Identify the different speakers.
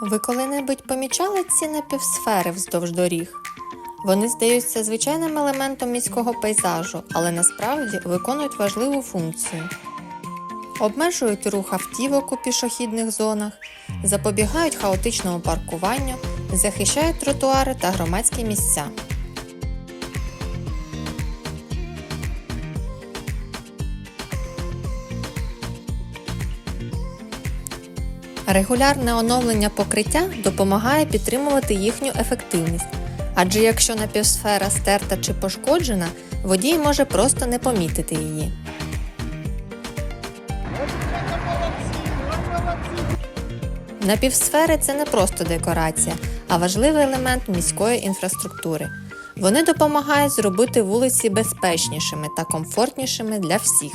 Speaker 1: Ви коли-небудь помічали ці напівсфери вздовж доріг? Вони здаються звичайним елементом міського пейзажу, але насправді виконують важливу функцію. Обмежують рух автівок у пішохідних зонах, запобігають хаотичному паркуванню, захищають тротуари та громадські місця. Регулярне оновлення покриття допомагає підтримувати їхню ефективність, адже якщо напівсфера стерта чи пошкоджена, водій може просто не помітити її. Напівсфери це не просто декорація, а важливий елемент міської інфраструктури. Вони допомагають зробити вулиці безпечнішими та комфортнішими для всіх.